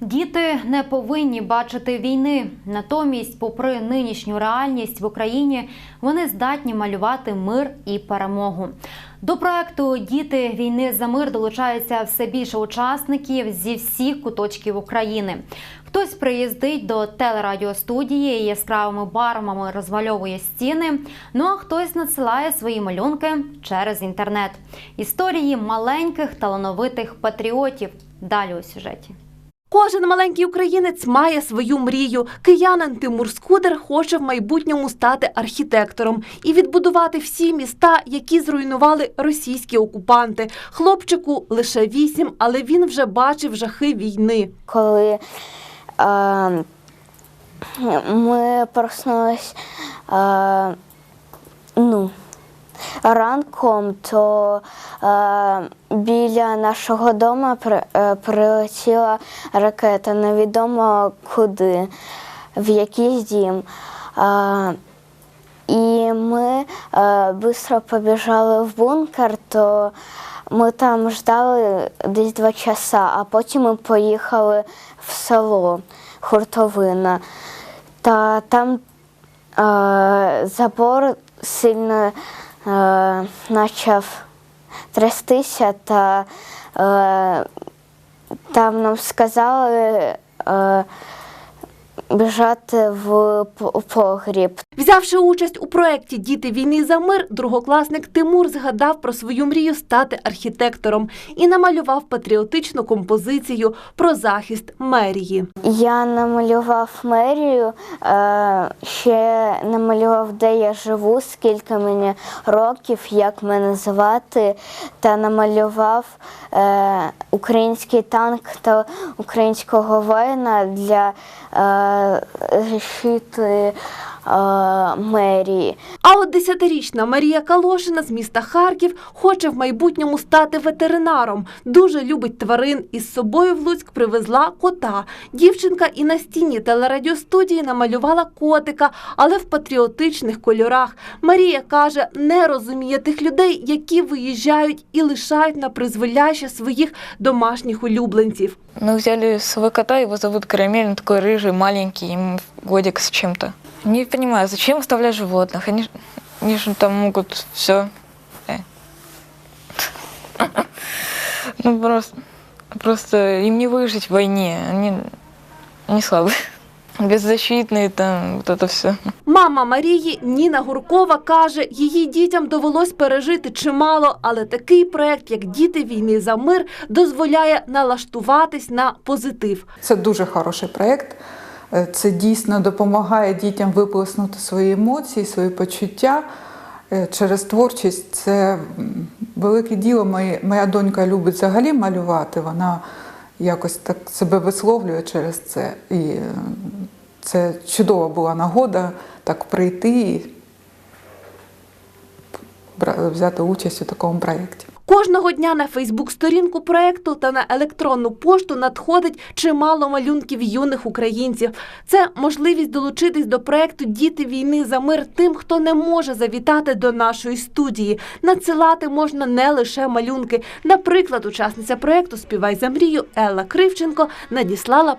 Діти не повинні бачити війни. Натомість, попри нинішню реальність в Україні, вони здатні малювати мир і перемогу. До проекту Діти війни за мир долучається все більше учасників зі всіх куточків України. Хтось приїздить до телерадіостудії і яскравими барвами розмальовує стіни. Ну а хтось надсилає свої малюнки через інтернет. Історії маленьких талановитих патріотів. Далі у сюжеті. Кожен маленький українець має свою мрію. Киянин Тимур Скудер хоче в майбутньому стати архітектором і відбудувати всі міста, які зруйнували російські окупанти. Хлопчику лише вісім, але він вже бачив жахи війни. коли е, ми проснулись е, ну, ранком, то е, біля нашого дому при, е, прилетіла ракета, невідомо куди, в якийсь дім. Е, і ми швидко побіжали в бункер, то ми там ждали десь два часа, а потім ми поїхали в село Хуртовина. Та там е, забор сильно е, почав трястися, та е, там нам сказали е, біжати в погріб. Взявши участь у проєкті Діти війни за мир, другокласник Тимур згадав про свою мрію стати архітектором і намалював патріотичну композицію про захист мерії. Я намалював мерію, е, ще намалював, де я живу, скільки мені років, як мене звати, та намалював е, український танк та українського воїна для Е, е, решит е, мерії. 10-річна Марія Калошина з міста Харків хоче в майбутньому стати ветеринаром. Дуже любить тварин. Із собою в Луцьк привезла кота. Дівчинка і на стіні телерадіостудії намалювала котика, але в патріотичних кольорах. Марія каже, не розуміє тих людей, які виїжджають і лишають на призволяще своїх домашніх улюбленців. Ми взяли свого кота, його зовут Карамель, він такий рижий, маленький, йому годик з чим-то. Не понимаю, зачем оставлять животных? Они, ж- они же там могут все. Ну просто, просто им не выжить в войне, они не слабые. Беззащитные там, вот это все. Мама Марії Ніна Гуркова каже, її дітям довелось пережити чимало, але такий проект, як Діти війни за мир, дозволяє налаштуватись на позитив. Це дуже хороший проєкт. Е, Це дійсно допомагає дітям виплеснути свої емоції, свої почуття е, через творчість. Це велике діло. Моя донька любить взагалі малювати. Вона якось так себе висловлює через це. І е, це чудова була нагода так прийти і взяти участь у такому проєкті. Кожного дня на Фейсбук-сторінку проекту та на електронну пошту надходить чимало малюнків юних українців. Це можливість долучитись до проекту Діти війни за мир тим, хто не може завітати до нашої студії. Надсилати можна не лише малюнки. Наприклад, учасниця проекту Співай за мрію Елла Кривченко надіслала